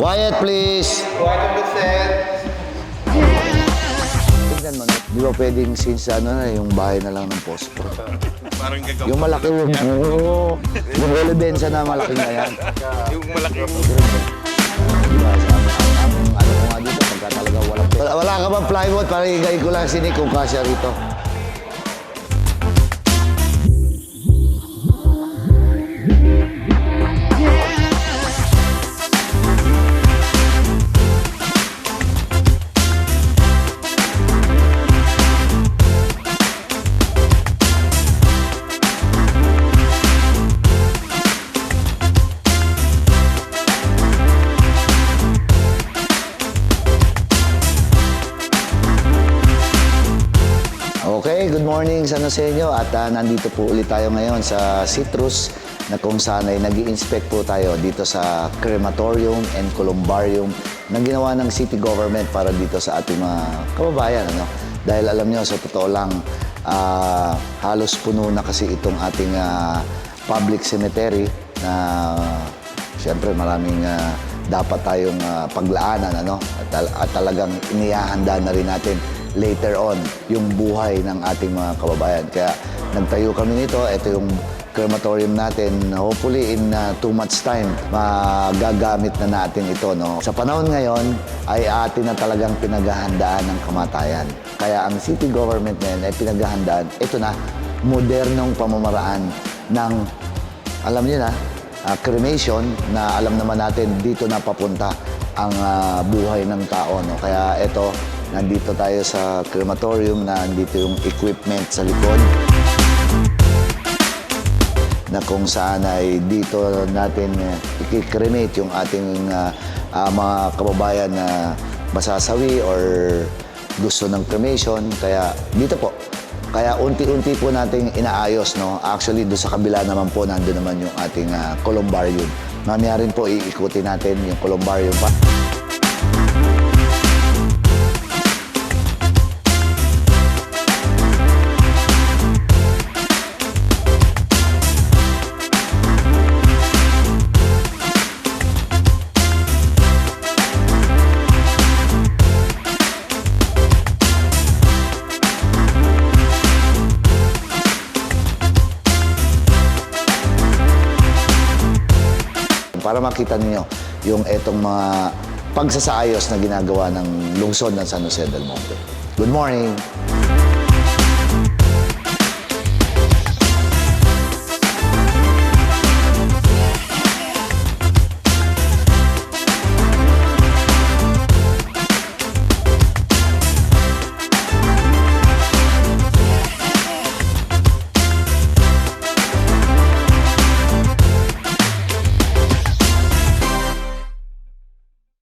Quiet, please. Quiet on the set. Tingnan mo, di ba pwedeng since ano na, yung bahay na lang ng posto? Parang gagawa. Yung malaki yung, oo, yung Olivenza na malaki na yan. Yung malaki. Di ba, sa ano ko nga dito, pagka talaga walang Wala, wala ka bang plywood para igay ko lang sinik kung kasya rito? Morning sa sa inyo at ah, nandito po ulit tayo ngayon sa Citrus na kung saan ay nag inspect po tayo dito sa crematorium and columbarium na ginawa ng city government para dito sa ating mga kababayan. Ano? Dahil alam nyo, sa totoo lang, ah, halos puno na kasi itong ating ah, public cemetery na Siyempre, maraming ah, dapat tayong ah, paglaanan, ano? At, at talagang inihahanda na rin natin later on yung buhay ng ating mga kababayan. Kaya nagtayo kami nito. Ito yung crematorium natin. Hopefully, in ah, two months time, magagamit na natin ito, no? Sa panahon ngayon, ay atin na talagang pinaghahandaan ng kamatayan. Kaya ang city government ngayon ay pinaghahandaan, ito na, modernong pamamaraan ng alam niyo na, ah, cremation na alam naman natin dito na papunta ang ah, buhay ng tao. No? Kaya ito, nandito tayo sa crematorium na nandito yung equipment sa likod na kung saan ay dito natin uh, i-cremate yung ating ah, ah, mga kababayan na masasawi or gusto ng cremation. Kaya dito po, kaya unti-unti po nating inaayos, no? Actually, doon sa kabila naman po, nandun naman yung ating ah, columbarium. Mamaya rin po, iikutin natin yung columbarium pa. Para makita niyo yung etong mga pagsasaayos na ginagawa ng lungsod ng San Jose del Monte. Good morning!